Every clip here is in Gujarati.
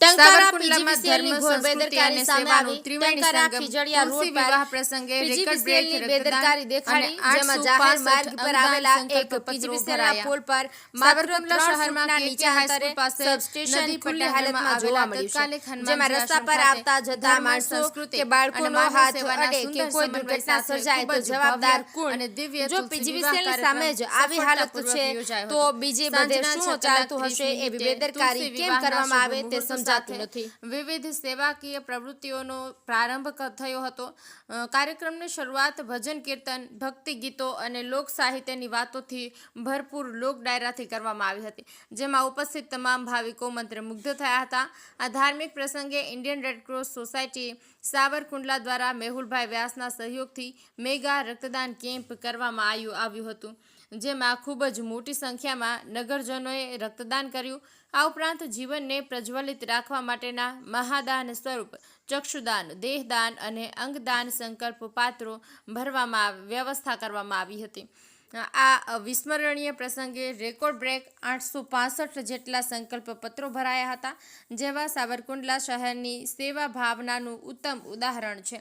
ટંકારા સાવરકુંડલામાં પીજીવીસીએલની ધર્મ, ઘોર સંસ્કૃતિ બેદરકારી અને સામે સેવાનું આવી. ત્રિવેણી ટંકારા સંગમ, ખીજડીયા તુલસી રોડ પર વિવાહ પ્રસંગે રેકર્ડ બ્રેક પીજીવીસીએલની રક્તદાન બેદરકારી અને દેખાડી જેમાં 865 જાહેર માર્ગ પર અંગદાન આવેલા એક સંકલ્પ પત્રો પીજીવીસીએલના ભરાયા. પુલ પર માત્ર સાબરકુંડલા ત્રણ શહેરમાં ફૂટના KK નીચા હાઈસ્કૂલ અંતરે પાસે સબસ્ટેશન નદી ખુલ્લી પટ્ટામાં હાલતમાં આવેલા જોવા મળ્યું તત્કાલિક છે હનુમાનજી જેમાં રસ્તા પર આશ્રમ આવતા ખાતે જતા ધર્મ, માણસો સંસ્કૃતિ કે અને બાળકોનો માનવ હાથ સેવાના અડે કે સુંદર કોઈ સમન્વય દુર્ઘટના સાથે સર્જાય ખૂબ તો જ જવાબદાર ભવ્ય કોણ અને દિવ્ય જો તુલસી પીજીવીસીએલની વિવાહ સામે જ કાર્યક્રમ આવી હાલત સફળતાપૂર્વક છે યોજાયો તો હતો. બીજે બધે સાંજના શું છ ચાલતું કલાક હશે એ ત્રીસ બેદરકારી મિનિટે કેમ તુલસી કરવામાં આવે તે વિવાહના સાથે વિવિધ સેવાકીય પ્રવૃત્તિઓનો પ્રારંભ થયો હતો. કાર્યક્રમની શરૂઆત ભજન કીર્તન ભક્તિ ગીતો અને લોક સાહિત્યની વાતોથી ભરપૂર લોક ડાયરાથી કરવામાં આવી હતી જેમાં ઉપસ્થિત તમામ ભાવિકો મંત્રમુગ્ધ થયા હતા. આ ધાર્મિક પ્રસંગે ઇન્ડિયન રેડક્રોસ સોસાયટી સાવરકુંડલા દ્વારા મેહુલભાઈ વ્યાસના સહયોગથી મેગા રક્તદાન કેમ્પ કરવામાં આવ્યું આવ્યું હતું જેમાં ખૂબ જ મોટી સંખ્યામાં નગરજનોએ રક્તદાન કર્યું. આ ઉપરાંત જીવનને પ્રજ્વલિત રાખવા માટેના મહાદાન સ્વરૂપ, ચક્ષુદાન, દેહદાન અને અંગદાન સંકલ્પ પાત્રો ભરવામાં વ્યવસ્થા કરવામાં આવી હતી. આ વિસ્મરણીય પ્રસંગે રેકોર્ડ બ્રેક આઠસો પાસઠ જેટલા સંકલ્પ પત્રો ભરાયા હતા, જેવા સાવરકુંડલા શહેરની સેવા ભાવનાનું ઉત્તમ ઉદાહરણ છે.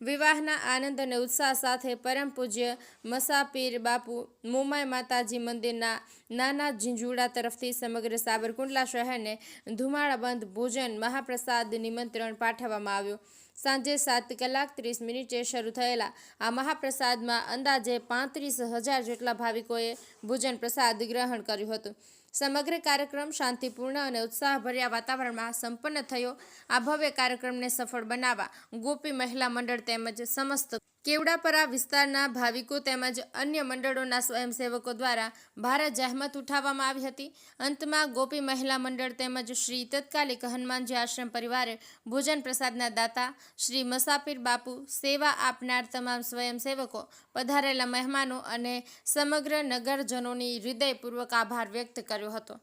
વિવાહના આનંદ અને ઉત્સાહ સાથે પરમ પૂજ્ય મસાપીર બાપુ મુમાઈ માતાજી મંદિરના નાના ઝીંઝુડા તરફથી સમગ્ર સાબરકુંડલા શહેરને ધુમાડાબંધ ભોજન મહાપ્રસાદ નિમંત્રણ પાઠવવામાં આવ્યું. સાંજે સાત કલાક ત્રીસ મિનિટે શરૂ થયેલા આ મહાપ્રસાદમાં અંદાજે પાંત્રીસ હજાર જેટલા ભાવિકોએ ભોજન પ્રસાદ ગ્રહણ કર્યું હતું. સમગ્ર કાર્યક્રમ શાંતિપૂર્ણ અને ઉત્સાહભર્યા વાતાવરણમાં સંપન્ન થયો. આ ભવ્ય કાર્યક્રમને સફળ બનાવવા ગોપી મહિલા મંડળ તેમજ સમસ્ત કેવડાપરા વિસ્તારના ભાવિકો તેમજ અન્ય મંડળોના સ્વયંસેવકો દ્વારા ભારે જહેમત ઉઠાવવામાં આવી હતી. અંતમાં ગોપી મહિલા મંડળ તેમજ શ્રી તત્કાલિક હનુમાનજી આશ્રમ પરિવારે ભોજન પ્રસાદના દાતા શ્રી મસાપીર બાપુ સેવા આપનાર તમામ સ્વયંસેવકો, પધારેલા મહેમાનો અને સમગ્ર નગરજનોની હૃદયપૂર્વક આભાર વ્યક્ત કર્યો હતો.